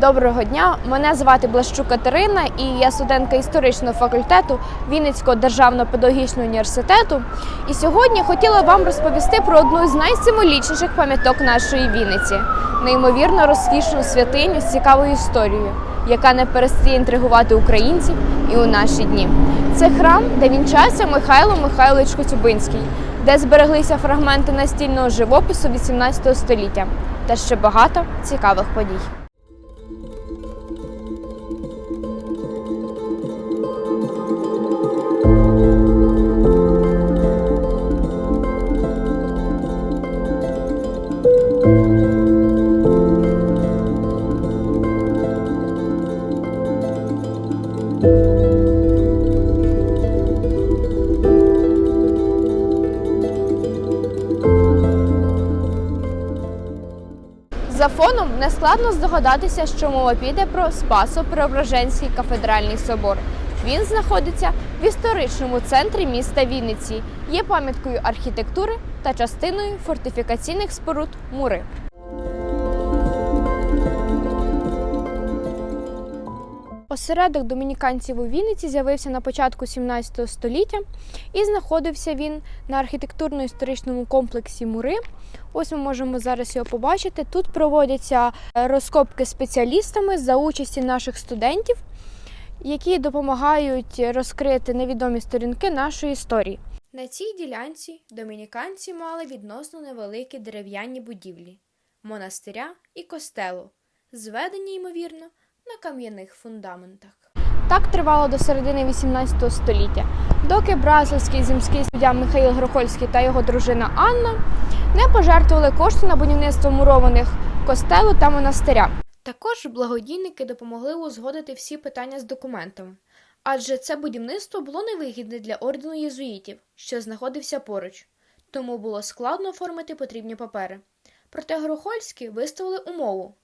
Доброго дня, мене звати Блащук Катерина, і я студентка історичного факультету Вінницького державного педагогічного університету. І сьогодні хотіла вам розповісти про одну з найсимволічніших пам'яток нашої Вінниці неймовірно розкішну святиню з цікавою історією, яка не перестає інтригувати українців і у наші дні. Це храм, де вінчався Михайло Михайлович Коцюбинський, де збереглися фрагменти настільного живопису 18 століття та ще багато цікавих подій. За фоном нескладно здогадатися, що мова піде про Спасо-Преображенський кафедральний собор. Він знаходиться в історичному центрі міста Вінниці, є пам'яткою архітектури та частиною фортифікаційних споруд Мури. Осередок домініканців у Вінниці з'явився на початку 17 століття і знаходився він на архітектурно-історичному комплексі Мури. Ось ми можемо зараз його побачити. Тут проводяться е, розкопки спеціалістами за участі наших студентів, які допомагають розкрити невідомі сторінки нашої історії. На цій ділянці домініканці мали відносно невеликі дерев'яні будівлі монастиря і костелу, зведені, ймовірно, на кам'яних фундаментах. Так тривало до середини 18 століття, доки бразильський земський суддя Михаїл Грохольський та його дружина Анна не пожертвували кошти на будівництво мурованих костелу та монастиря. Також благодійники допомогли узгодити всі питання з документами, адже це будівництво було невигідне для ордену єзуїтів, що знаходився поруч, тому було складно оформити потрібні папери. Проте Грохольські виставили умову.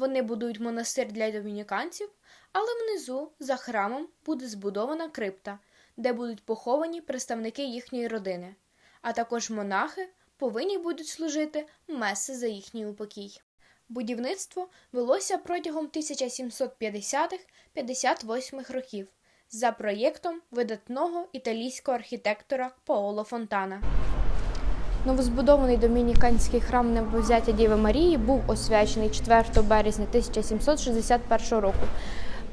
Вони будують монастир для домініканців, але внизу, за храмом, буде збудована крипта, де будуть поховані представники їхньої родини, а також монахи повинні будуть служити меси за їхній упокій. Будівництво велося протягом 1750-58 років за проєктом видатного італійського архітектора Паоло Фонтана. Новозбудований домініканський храм Небовзяття Діви Марії був освячений 4 березня 1761 року.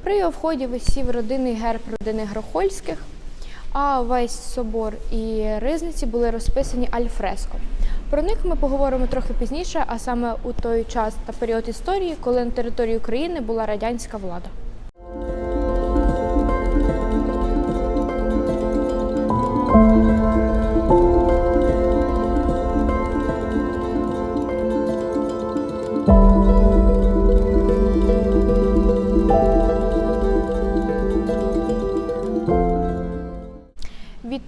При його вході висів родинний герб родини Грохольських, а весь собор і ризниці були розписані альфреско. Про них ми поговоримо трохи пізніше, а саме у той час та період історії, коли на території України була радянська влада.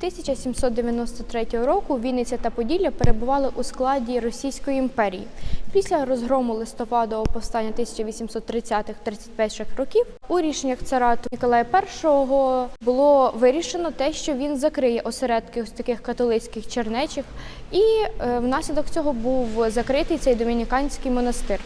1793 року Вінниця та Поділля перебували у складі Російської імперії. Після розгрому листопадового повстання 1830-31 років у рішеннях царату Ніколая І було вирішено те, що він закриє осередки ось таких католицьких чернечів, і е, внаслідок цього був закритий цей домініканський монастир.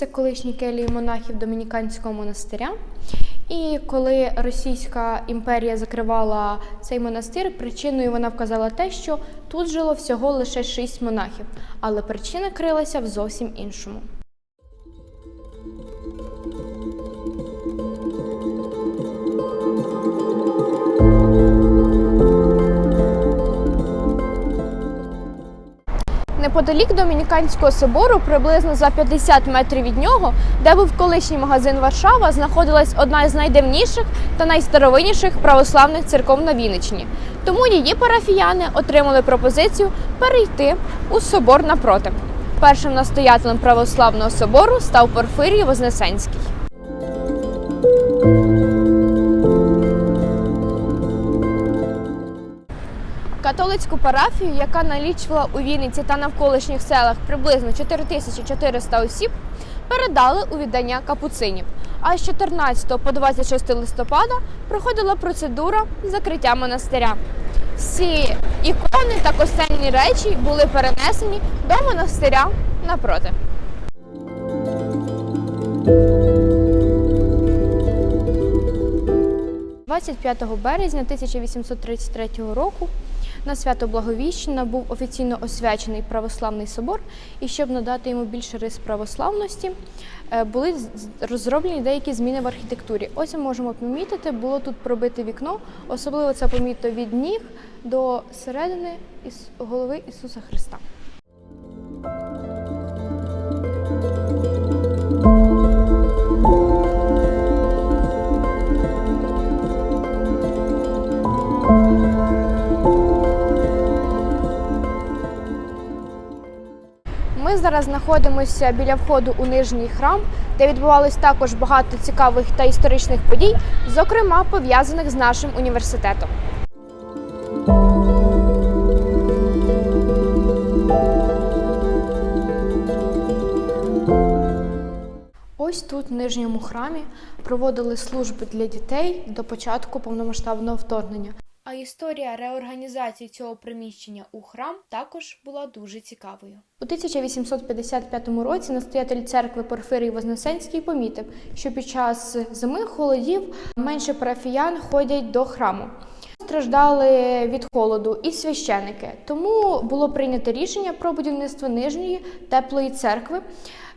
Це колишні келії монахів домініканського монастиря. І коли Російська імперія закривала цей монастир, причиною вона вказала те, що тут жило всього лише шість монахів, але причина крилася в зовсім іншому. Неподалік Домініканського собору, приблизно за 50 метрів від нього, де був колишній магазин Варшава, знаходилась одна з найдавніших та найстаровинніших православних церков на Вінниччині. Тому її парафіяни отримали пропозицію перейти у собор напроти. Першим настоятелем православного собору став Порфирій Вознесенський. Католицьку парафію, яка налічувала у Вінниці та навколишніх селах приблизно 4400 осіб, передали у віддання капуцинів. А з 14 по 26 листопада проходила процедура закриття монастиря. Всі ікони та костельні речі були перенесені до монастиря напроти. 25 березня 1833 року на свято Благовіщення був офіційно освячений православний собор, і щоб надати йому більше рис православності, е, були розроблені деякі зміни в архітектурі. Ось ми можемо помітити, було тут пробите вікно, особливо це помітно від ніг до середини голови Ісуса Христа. Зараз знаходимося біля входу у нижній храм, де відбувалось також багато цікавих та історичних подій, зокрема пов'язаних з нашим університетом. Ось тут, в нижньому храмі, проводили служби для дітей до початку повномасштабного вторгнення. А історія реорганізації цього приміщення у храм також була дуже цікавою. У 1855 році настоятель церкви Порфирій Вознесенський помітив, що під час зими холодів менше парафіян ходять до храму. Страждали від холоду і священики, тому було прийнято рішення про будівництво нижньої теплої церкви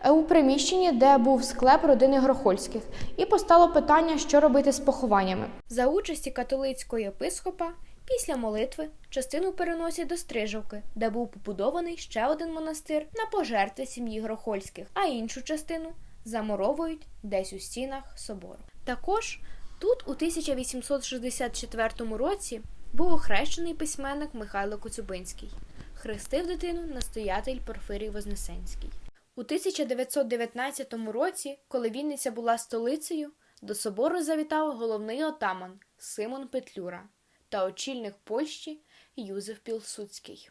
е, у приміщенні, де був склеп родини Грохольських, і постало питання, що робити з похованнями. За участі католицького єпископа після молитви частину переносять до Стрижовки, де був побудований ще один монастир на пожертви сім'ї Грохольських, а іншу частину замуровують десь у стінах собору. Також тут у 1864 році був охрещений письменник Михайло Коцюбинський. Хрестив дитину настоятель Порфирій Вознесенський. У 1919 році, коли Вінниця була столицею, до собору завітав головний отаман Симон Петлюра та очільник Польщі Юзеф Пілсудський.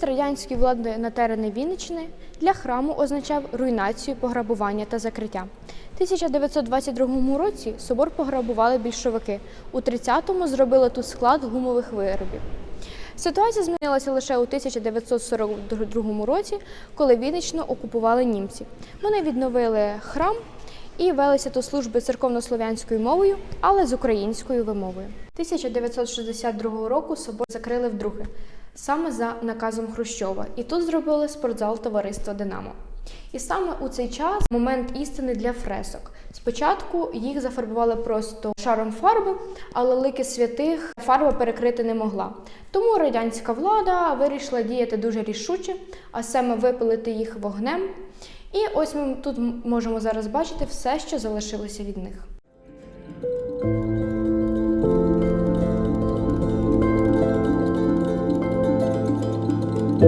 Прихід радянської влади на терени Вінниччини для храму означав руйнацію, пограбування та закриття. У 1922 році собор пограбували більшовики. У 30-му зробили тут склад гумових виробів. Ситуація змінилася лише у 1942 році, коли Вінниччину окупували німці. Вони відновили храм і велися тут служби церковнослов'янською мовою, але з українською вимовою. 1962 року собор закрили вдруге, саме за наказом Хрущова, і тут зробили спортзал товариства Динамо. І саме у цей час момент істини для фресок. Спочатку їх зафарбували просто шаром фарби, але лики святих фарба перекрити не могла. Тому радянська влада вирішила діяти дуже рішуче, а саме випилити їх вогнем. І ось ми тут можемо зараз бачити все, що залишилося від них. Ми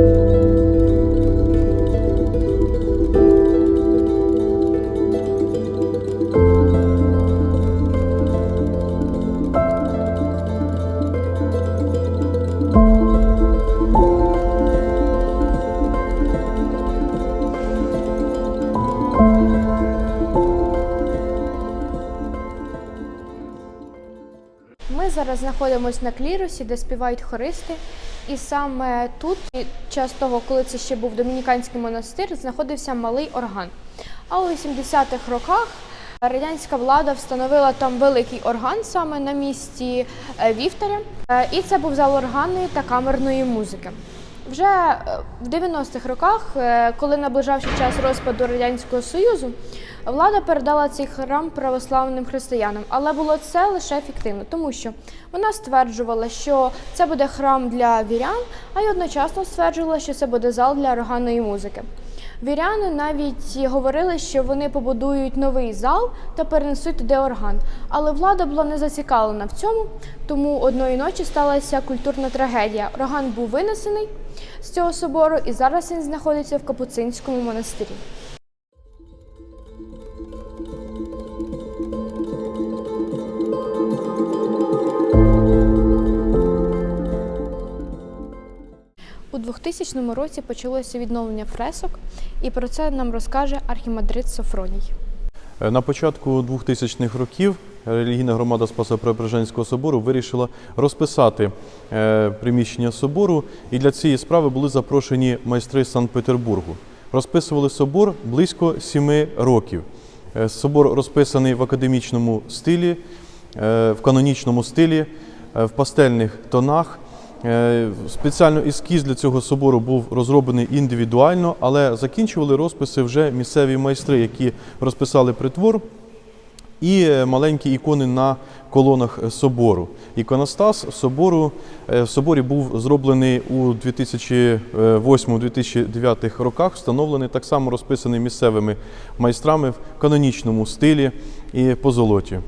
зараз знаходимося на клірусі, де співають хористи. І саме тут, під час того, коли це ще був домініканський монастир, знаходився малий орган. А у 80-х роках радянська влада встановила там великий орган саме на місці е, Вівтаря. Е, І це був зал органної та камерної музики. Вже е, в 90-х роках, е, коли наближався час розпаду Радянського Союзу, влада передала цей храм православним християнам, але було це лише фіктивно, тому що вона стверджувала, що це буде храм для вірян, а й одночасно стверджувала, що це буде зал для органної музики. Віряни навіть говорили, що вони побудують новий зал та перенесуть туди орган. Але влада була не зацікавлена в цьому, тому одної ночі сталася культурна трагедія. Орган був винесений з цього собору, і зараз він знаходиться в Капуцинському монастирі. У 2000 році почалося відновлення фресок, і про це нам розкаже архімадрид Софроній. Е, на початку 2000-х років релігійна громада Спасо-Преображенського собору вирішила розписати е, приміщення собору, і для цієї справи були запрошені майстри Санкт-Петербургу. Розписували собор близько сіми років. Е, Собор розписаний в академічному стилі, е, в канонічному стилі, в пастельних тонах. Спеціально ескіз для цього собору був розроблений індивідуально, але закінчували розписи вже місцеві майстри, які розписали притвор і е, маленькі ікони на колонах е, собору. Іконостас собору е, в соборі був зроблений у 2008-2009 роках, встановлений так само розписаний місцевими майстрами в канонічному стилі і позолоті.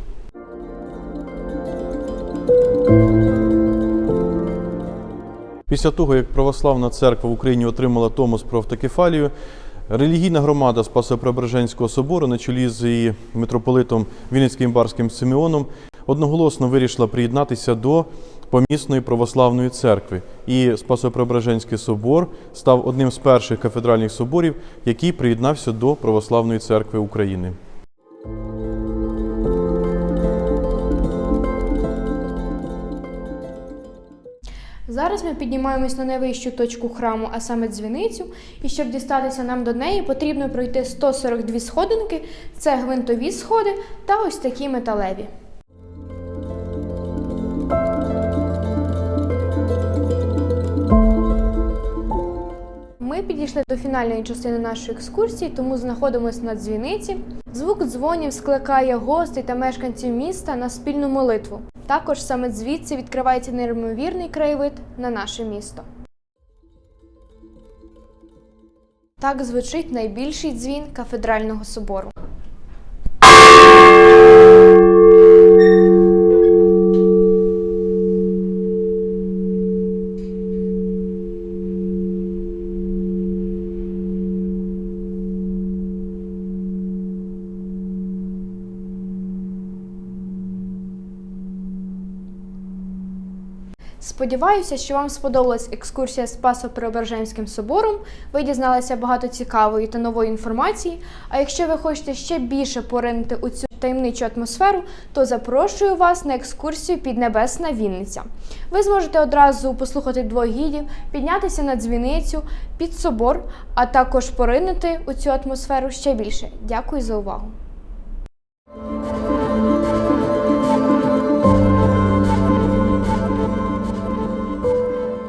Після того, як православна церква в Україні отримала Томос про автокефалію, релігійна громада Спасо-Преображенського собору на чолі з її митрополитом Вінницьким барським Симеоном одноголосно вирішила приєднатися до помісної православної церкви. І Спасо-Преображенський собор став одним з перших кафедральних соборів, який приєднався до Православної церкви України. Зараз ми піднімаємось на найвищу точку храму, а саме дзвіницю. І щоб дістатися нам до неї, потрібно пройти 142 сходинки. Це гвинтові сходи та ось такі металеві. Ми підійшли до фінальної частини нашої екскурсії, тому знаходимося на дзвіниці. Звук дзвонів скликає гостей та мешканців міста на спільну молитву. Також саме звідси відкривається неймовірний краєвид на наше місто. Так звучить найбільший дзвін кафедрального собору. Сподіваюся, що вам сподобалась екскурсія з Спасо-Преображенським собором. Ви дізналися багато цікавої та нової інформації. А якщо ви хочете ще більше поринути у цю таємничу атмосферу, то запрошую вас на екскурсію під Небесна Вінниця. Ви зможете одразу послухати двох гідів, піднятися на дзвіницю під собор, а також поринути у цю атмосферу ще більше. Дякую за увагу!